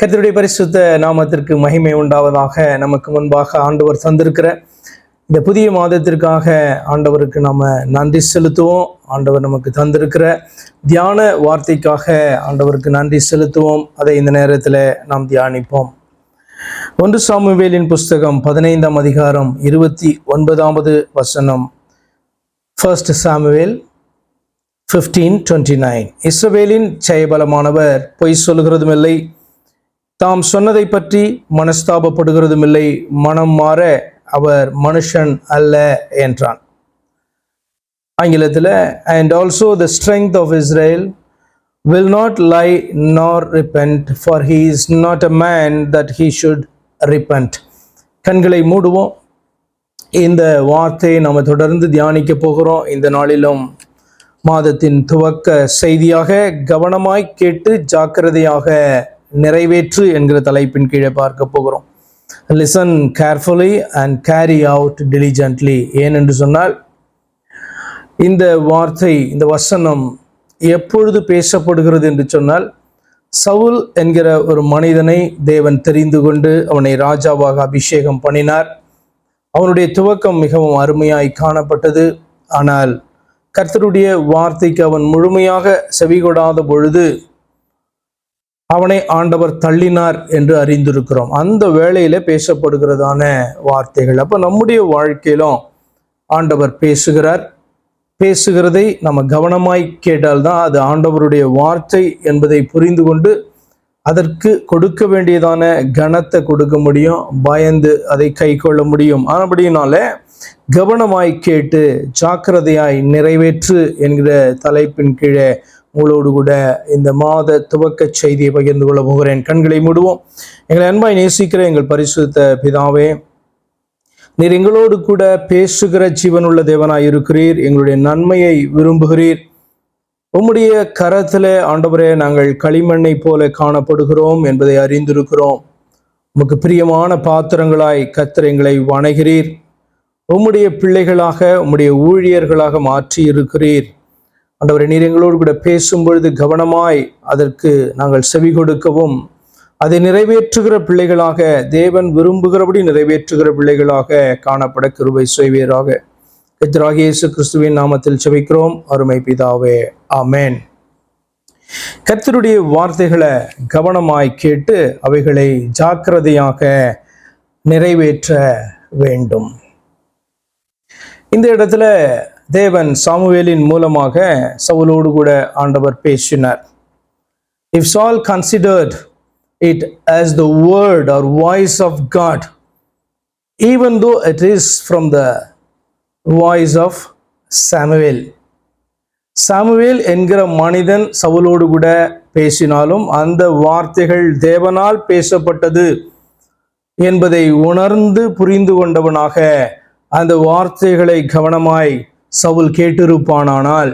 ஹalleluya கர்த்தருடைய பரிசுத்த நாமத்திற்கு மகிமை உண்டாவதாக நமக்கு முன்பாக ஆண்டவர் தந்திருக்கிற இந்த புதிய மாதத்திற்காக ஆண்டவருக்கு நாம் நன்றி செலுத்துவோம். ஆண்டவர் நமக்கு தந்திருக்கிற தியான வார்த்தைக்காக ஆண்டவருக்கு நன்றி செலுத்துவோம். அதை இந்த நேரத்தில் நாம் தியானிப்போம். ஒன்று சாமுவேலின் புஸ்தகம் பதினைந்தாம் அதிகாரம் இருபத்தி ஒன்பதாவது வசனம். First Samuel fifteen twenty nine இஸ்ரவேலின் ஜெயபலமானவர் பொய் சொல்கிறதும் இல்லை தாம் சொன்னதை பற்றி மனஸ்தாபப்படுகிறதும் இல்லை மனம் மாற அவர் மனுஷன் அல்ல என்றான். ஆங்கிலத்தில் and also the strength of Israel will not lie nor repent for he is not a man that he should repent கண்களை மூடுவோம். இந்த வார்த்தையை நம்ம தொடர்ந்து தியானிக்க போகிறோம். இந்த நாளிலும் மாதத்தின் துவக்க செய்தியாக கவனமாய் கேட்டு ஜாக்கிரதையாக நிறைவேற்று என்கிற தலைப்பின் கீழே பார்க்க போகிறோம். Listen carefully and carry out diligently ஏன் என்று சொன்னால் இந்த வார்த்தை இந்த வசனம் எப்பொழுது பேசப்படுகிறது என்று சொன்னால் சவுல் என்கிற ஒரு மனிதனை தேவன் தெரிந்து கொண்டு அவனை ராஜாவாக அபிஷேகம் பண்ணினார். அவனுடைய துவக்கம் மிகவும் அருமையாய் காணப்பட்டது. ஆனால் கர்த்தருடைய வார்த்தைக்கு அவன் முழுமையாக செவிகொடாத பொழுது அவனை ஆண்டவர் தள்ளினார் என்று அறிந்திருக்கிறோம். அந்த வேளையில பேசப்படுகிறதான வார்த்தைகள். அப்ப நம்முடைய வாழ்க்கையிலும் ஆண்டவர் பேசுகிறார். பேசுகிறதை நம்ம கவனமாய் கேட்டால்தான் அது ஆண்டவருடைய வார்த்தை என்பதை புரிந்து கொண்டு அதற்கு கொடுக்க வேண்டியதான கனத்தை கொடுக்க முடியும். பயந்து அதை கை கொள்ள முடியும். ஆனபடியினால கவனமாய் கேட்டு ஜாக்கிரதையாய் நிறைவேற்று என்கிற தலைப்பின் கீழே உங்களோடு கூட இந்த மாத துவக்க செய்தியை பகிர்ந்து கொள்ள போகிறேன். கண்களை மூடுவோம். எங்களை அன்பாய் நேசிக்கிற எங்கள் பரிசுத்த பிதாவே நீர் எங்களோடு கூட பேசுகிற ஜீவனுள்ள தேவனாய் இருக்கிறீர். எங்களுடைய நன்மையை விரும்புகிறீர். உம்முடைய கரத்தில் ஆண்டவரே நாங்கள் களிமண்ணை போல காணப்படுகிறோம் என்பதை அறிந்திருக்கிறோம். உமக்கு பிரியமான பாத்திரங்களாய் கத்திர எங்களை வணகிறீர் உம்முடைய பிள்ளைகளாக உம்முடைய ஊழியர்களாக மாற்றி இருக்கிறீர் ஆண்டவரை நீர் எங்களோடு கூட பேசும் பொழுது கவனமாய் அதற்கு நாங்கள் செவி கொடுக்கவும் அதை நிறைவேற்றுகிற பிள்ளைகளாக தேவன் விரும்புகிறபடி நிறைவேற்றுகிற பிள்ளைகளாக காணப்பட கிருபை செய்வீராக. கர்த்தராகிய இயேசு கிறிஸ்துவின் நாமத்தில் செபிக்கிறோம் அருமை பிதாவே ஆமேன். கத்தருடைய வார்த்தைகளை கவனமாய் கேட்டு அவைகளை ஜாக்கிரதையாக நிறைவேற்ற வேண்டும். இந்த இடத்துல தேவன் சாமுவேலின் மூலமாக சவுலோடு கூட ஆண்டவர் பேசினார். If Saul considered it as the word or voice of God even though it is from the voice of Samuel Samuel என்கிற மனிதன் சவுலோடு கூட பேசினாலும் அந்த வார்த்தைகள் தேவனால் பேசப்பட்டது என்பதை உணர்ந்து புரிந்து கொண்டவனாக அந்த வார்த்தைகளை கவனமாய் சவுல் கேட்டிருப்பானானால்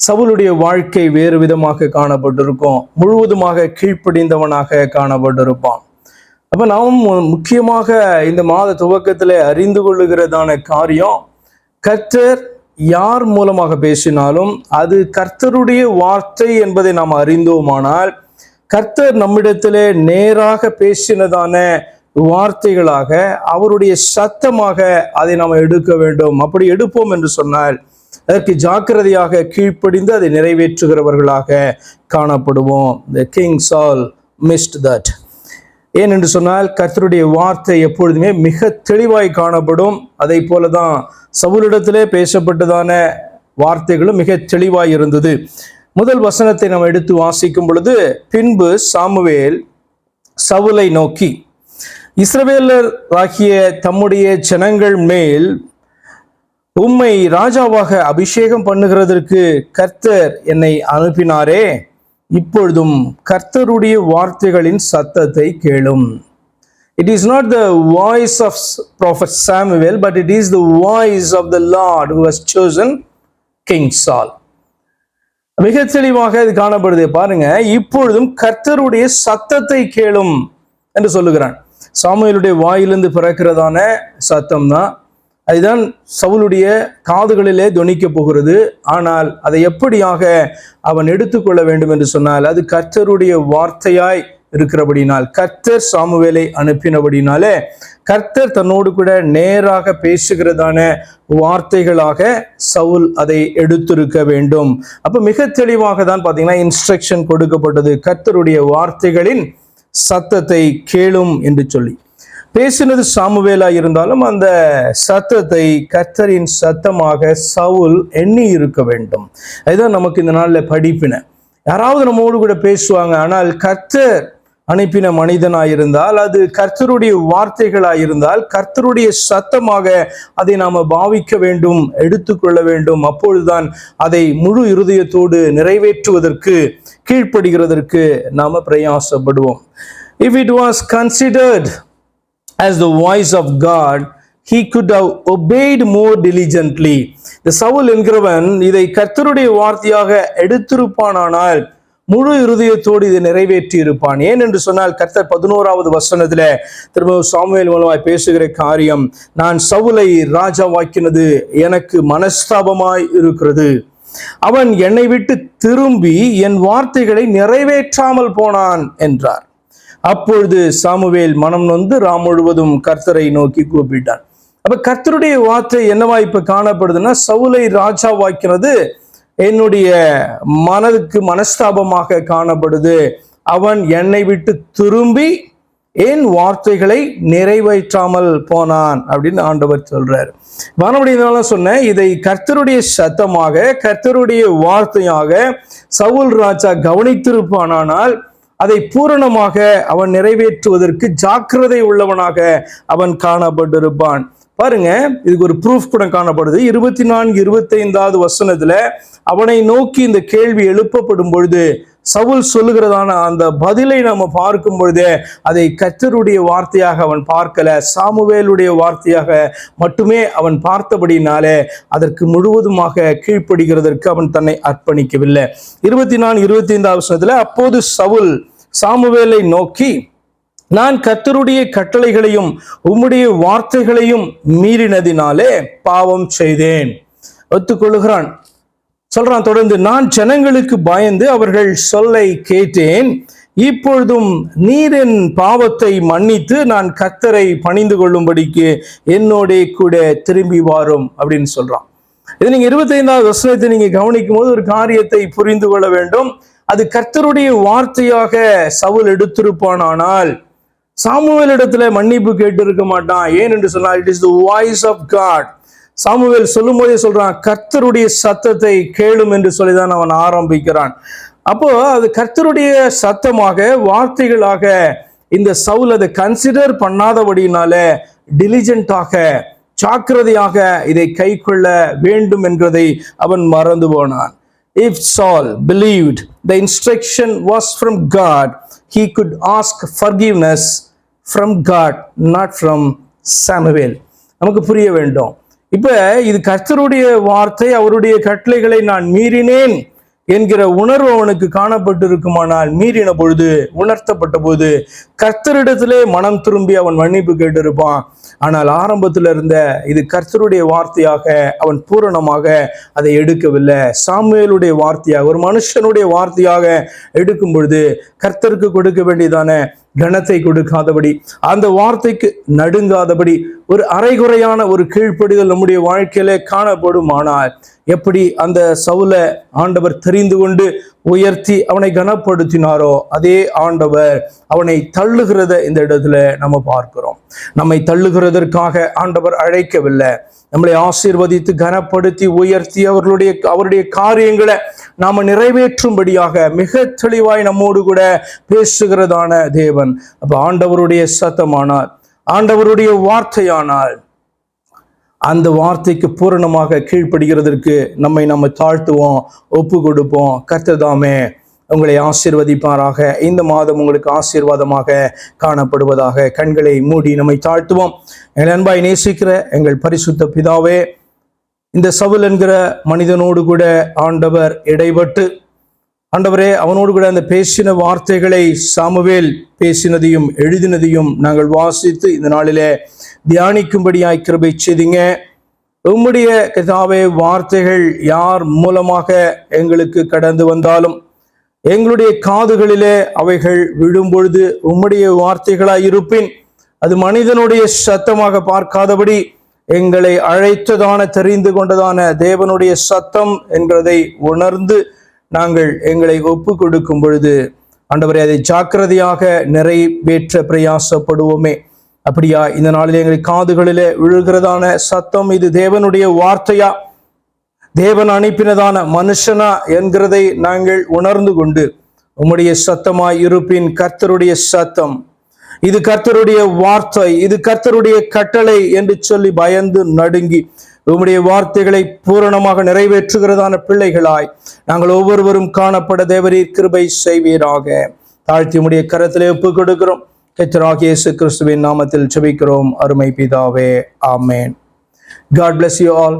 சவுளுடைய வாழ்க்கை வேறு விதமாக காணப்பட்டிருக்கும். முழுவதுமாக கீழ்ப்படிந்தவனாக காணப்பட்டிருப்பான். அப்ப நாம் முக்கியமாக இந்த மாத துவக்கத்தில் அறிந்து கொள்ளுகிறதான காரியம் கர்த்தர் யார் மூலமாக பேசினாலும் அது கர்த்தருடைய வார்த்தை என்பதை நாம் அறிந்தோமானால் கர்த்தர் நம்மிடத்திலே நேராக பேசினதான வார்த்தைகளாக அவருடைய சத்தமாக அதை நாம் எடுக்க வேண்டும். அப்படி எடுப்போம் என்று சொன்னால் அதற்கு ஜாக்கிரதையாக கீழ்ப்படிந்து அதை நிறைவேற்றுகிறவர்களாக காணப்படுவோம். The kings all missed that ஏன் என்று சொன்னால் கர்த்தருடைய வார்த்தை எப்பொழுதுமே மிக தெளிவாய் காணப்படும். அதை போலதான் சவுலிடத்திலே பேசப்பட்டதான வார்த்தைகளும் மிக தெளிவாய் இருந்தது. முதல் வசனத்தை நாம் எடுத்து வாசிக்கும் பொழுது பின்பு சாமுவேல் சவுலை நோக்கி இஸ்ரவேலர் ஆகிய தம்முடைய ஜனங்கள் மேல் உம்மை ராஜாவாக அபிஷேகம் பண்ணுகிறதற்கு கர்த்தர் என்னை அனுப்பினாரே. இப்பொழுதும் கர்த்தருடைய வார்த்தைகளின் சத்தத்தை கேளும். It is not the voice of prophet Samuel but it is the voice of the Lord who has chosen king Saul மிக தெளிவாக இது காணப்படுது. பாருங்க இப்பொழுதும் கர்த்தருடைய சத்தத்தை கேளும் என்று சொல்லுகிறான். சாமுவேலுடைய வாயிலிருந்து பிறக்கிறதான சத்தம் தான் அதுதான் சவுளுடைய காதுகளிலே துணிக்க போகிறது. ஆனால் அதை எப்படியாக அவன் எடுத்துக்கொள்ள வேண்டும் என்று சொன்னால் அது கர்த்தருடைய வார்த்தையாய் இருக்கிறபடினால் கர்த்தர் சாமுவேலை அனுப்பினபடினாலே கர்த்தர் தன்னோடு கூட நேராக பேசுகிறதான வார்த்தைகளாக சவுல் அதை எடுத்திருக்க வேண்டும். அப்ப மிக தெளிவாக தான் பாத்தீங்கன்னா இன்ஸ்ட்ரக்ஷன் கொடுக்கப்பட்டது. கர்த்தருடைய வார்த்தைகளின் சத்தத்தை கேளும் என்று சொல்லி. பேசினது சாமுவேலா இருந்தாலும் அந்த சத்தத்தை கர்த்தரின் சத்தமாக சவுல் எண்ணி இருக்க வேண்டும். அதுதான் நமக்கு இந்த நாளில் படிப்பின. யாராவது நம்மோடு கூட பேசுவாங்க ஆனால் கர்த்தர் அனுப்பின மனிதனாயிருந்தால் அது கர்த்தருடைய வார்த்தைகளாயிருந்தால் கர்த்தருடைய சத்தமாக அதை நாம் பாவிக்க வேண்டும் எடுத்துக்கொள்ள வேண்டும் அப்பொழுதுதான் அதை முழு இருதயத்தோடு நிறைவேற்றுவதற்கு கீழ்ப்படுகிறதற்கு நாம் பிரயாசப்படுவோம் if it was considered as the voice of God he could have obeyed more diligently. இந்த சவுல் என்கிறவன் இதை கர்த்தருடைய வார்த்தையாக எடுத்திருப்பானானால் முழு இருதயத்தோடு இதை நிறைவேற்றி இருப்பான் ஏன் என்று சொன்னால் கர்த்தர் பதினோராவது வசனத்துல திரும்ப சாமுவேல் மூலமாய் பேசுகிற காரியம் நான் சவுலை ராஜாவாக்கினது எனக்கு மனஸ்தாபமாய் இருக்கிறது. அவன் என்னை விட்டு திரும்பி என் வார்த்தைகளை நிறைவேற்றாமல் போனான் என்றார். அப்பொழுது சாமுவேல் மனம் நொந்து ராம் முழுவதும் கர்த்தரை நோக்கி கூப்பிட்டான். அப்ப கர்த்தருடைய வார்த்தை என்னவா இப்ப காணப்படுதுன்னா சவுலை ராஜாவாக்கிறது என்னுடைய மனதுக்கு மனஸ்தாபமாக காணப்படுது. அவன் என்னை விட்டு திரும்பி என் வார்த்தைகளை நிறைவேற்றாமல் போனான் அப்படின்னு ஆண்டவர் சொல்றார். மறுபடியும் சொன்னேன் இதை கர்த்தருடைய சத்தமாக கர்த்தருடைய வார்த்தையாக சவுல் ராஜா கவனித்திருப்பானானால் அதை பூரணமாக அவன் நிறைவேற்றுவதற்கு ஜாக்கிரதை உள்ளவனாக அவன் காணப்பட்டிருப்பான். பாருங்க இதுக்கு ஒரு ப்ரூஃப் கூட காணப்படுது. இருபத்தி நான்கு இருபத்தைந்தாவது வசனத்துல அவனை நோக்கி இந்த கேள்வி எழுப்பப்படும் பொழுது சவுல் சொல்லுகிறதான அந்த பதிலை நம்ம பார்க்கும் பொழுது அதை கத்தருடைய வார்த்தையாக அவன் பார்க்கல சாமுவேலுடைய வார்த்தையாக மட்டுமே அவன் பார்த்தபடினாலே அதற்கு முழுவதுமாக கீழ்ப்படுகிறதற்கு அவன் தன்னை அர்ப்பணிக்கவில்லை. இருபத்தி நான்கு இருபத்தி ஐந்தாவது வசனத்துல அப்போது சவுல் சாமுவேலை நோக்கி நான் கத்தருடைய கட்டளைகளையும் உம்முடைய வார்த்தைகளையும் மீறினதினாலே பாவம் செய்தேன். ஒத்துக்கொள்ளுகிறான். சொல்றான் தொடர்ந்து நான் ஜனங்களுக்கு பயந்து அவர்கள் சொல்லை கேட்டேன். இப்பொழுதும் நீரின் பாவத்தை மன்னித்து நான் கத்தரை பணிந்து கொள்ளும்படிக்கு என்னோட கூட திரும்பி வாரும் அப்படின்னு சொல்றான். இது நீங்க இருபத்தைந்தாவது வசனத்தை நீங்க கவனிக்கும் போது ஒரு காரியத்தை புரிந்து கொள்ள வேண்டும். அது கர்த்தருடைய வார்த்தையாக சவுல் எடுத்திருப்பானானால் இடத்துல மன்னிப்பு கேட்டு இருக்க மாட்டான். ஏன் என்று சொன்னால் it is the voice of God Samuel சொல்லும் போதே சொல்றான் கர்த்தருடைய சத்தத்தை கேளும் என்று சொல்லிதான் அவன் ஆரம்பிக்கிறான். அப்போ அது கர்த்தருடைய சத்தமாக வார்த்தைகளாக இந்த சவுல் அதை கன்சிடர் பண்ணாதபடினால டிலிஜென்ட்டாக ஜாக்கிரதையாக இதை கை கொள்ள வேண்டும் என்றதை அவன் மறந்து போனான். If Saul believed the instruction was from God he could ask forgiveness from God not from Samuel நமக்கு புரிய வேண்டும். இப்போ இது கர்த்தருடைய வார்த்தை அவருடைய கட்டளைகளை நான் மீறினேன். என்கிற உணர்வு அவனுக்கு காணப்பட்டிருக்குமானால் மீறின பொழுது உணர்த்தப்பட்ட போது கர்த்தரிடத்திலே மனம் திரும்பி அவன் மன்னிப்பு கேட்டிருப்பான். ஆனால் ஆரம்பத்தில் இருந்த இது கர்த்தருடைய வார்த்தையாக அவன் பூரணமாக அதை எடுக்கவில்லை. சாமுவேலுடைய வார்த்தையாக ஒரு மனுஷனுடைய வார்த்தையாக எடுக்கும் பொழுது கர்த்தருக்கு கொடுக்க வேண்டியதான கனத்தை கொடுக்காதபடி அந்த வார்த்தைக்கு நடுங்காதபடி ஒரு அரைகுறையான ஒரு கீழ்ப்படிதல் நம்முடைய வாழ்க்கையில காணப்படுமானால் எப்படி அந்த சவுல ஆண்டவர் தெரிந்து கொண்டு உயர்த்தி அவனை கனப்படுத்தினாரோ அதே ஆண்டவர் அவனை தள்ளுகிறத இந்த இடத்துல நம்ம பார்க்கிறோம். நம்மை தள்ளுகிறதற்காக ஆண்டவர் அழைக்கவில்லை. நம்மளை ஆசீர்வதித்து கனப்படுத்தி உயர்த்தி அவர்களுடைய அவருடைய காரியங்களை நாம நிறைவேற்றும்படியாக மிக தெளிவாய் நம்மோடு கூட பேசுகிறதான தேவன். அப்ப ஆண்டவருடைய சத்தமானார் ஆண்டவருடைய வார்த்தையானால் அந்த வார்த்தைக்கு பூரணமாக கீழ்ப்படுகிறதற்கு நம்மை நம்ம தாழ்த்துவோம் ஒப்பு கொடுப்போம் கர்த்ததாமே உங்களை ஆசீர்வதிப்பாராக. இந்த மாதம் உங்களுக்கு ஆசீர்வாதமாக காணப்படுவதாக கண்களை மூடி நம்மை தாழ்த்துவோம். எங்கள் அன்பாய் நேசிக்கிற எங்கள் பரிசுத்த பிதாவே இந்த சவுல் என்கிற மனிதனோடு கூட ஆண்டவர் இடைபட்டு ஆண்டவரே அவனோடு கூட அந்த பேசின வார்த்தைகளை சாமுவேல் பேசினதையும் எழுதினதையும் நாங்கள் வாசித்து இந்த நாளிலே தியானிக்கும்படியாய் கிருபை செய்தீங்க. உம்முடைய கதாவே வார்த்தைகள் யார் மூலமாக எங்களுக்கு கடந்து வந்தாலும் எங்களுடைய காதுகளிலே அவைகள் விழும் பொழுது உம்முடைய வார்த்தைகளாய் இருப்பின் அது மனிதனுடைய சத்தமாக பார்க்காதபடி எங்களை அழைத்ததான தெரிந்து கொண்டதான தேவனுடைய சத்தம் என்கிறதை உணர்ந்து நாங்கள் எங்களை ஒப்பு கொடுக்கும் பொழுது ஆண்டவரை அதை ஜாக்கிரதையாக நிறைவேற்ற பிரயாசப்படுவோமே. அப்படியா இந்த நாளில் எங்கள் காதுகளிலே விழுகிறதான சத்தம் இது தேவனுடைய வார்த்தையா? தேவன் அனுப்பினதான மனுஷனா என்கிறதை நாங்கள் உணர்ந்து கொண்டு உம்முடைய சத்தமாய் இருப்பின் கர்த்தருடைய சத்தம். இது கர்த்தருடைய வார்த்தை இது கர்த்தருடைய கட்டளை என்று சொல்லி பயந்து நடுங்கி உம்முடைய வார்த்தைகளை பூரணமாக நிறைவேற்றுகிறதான பிள்ளைகளாய் நாங்கள் ஒவ்வொருவரும் காணப்பட தேவரீர் கிருபை செய்வீராக. தாழ்த்தி உடைய கரத்திலே ஒப்பு கொடுக்கிறோம். கர்த்தராகிய இயேசு கிறிஸ்துவின் நாமத்தில் செபிக்கிறோம் அருமை பிதாவே ஆமேன். God bless you all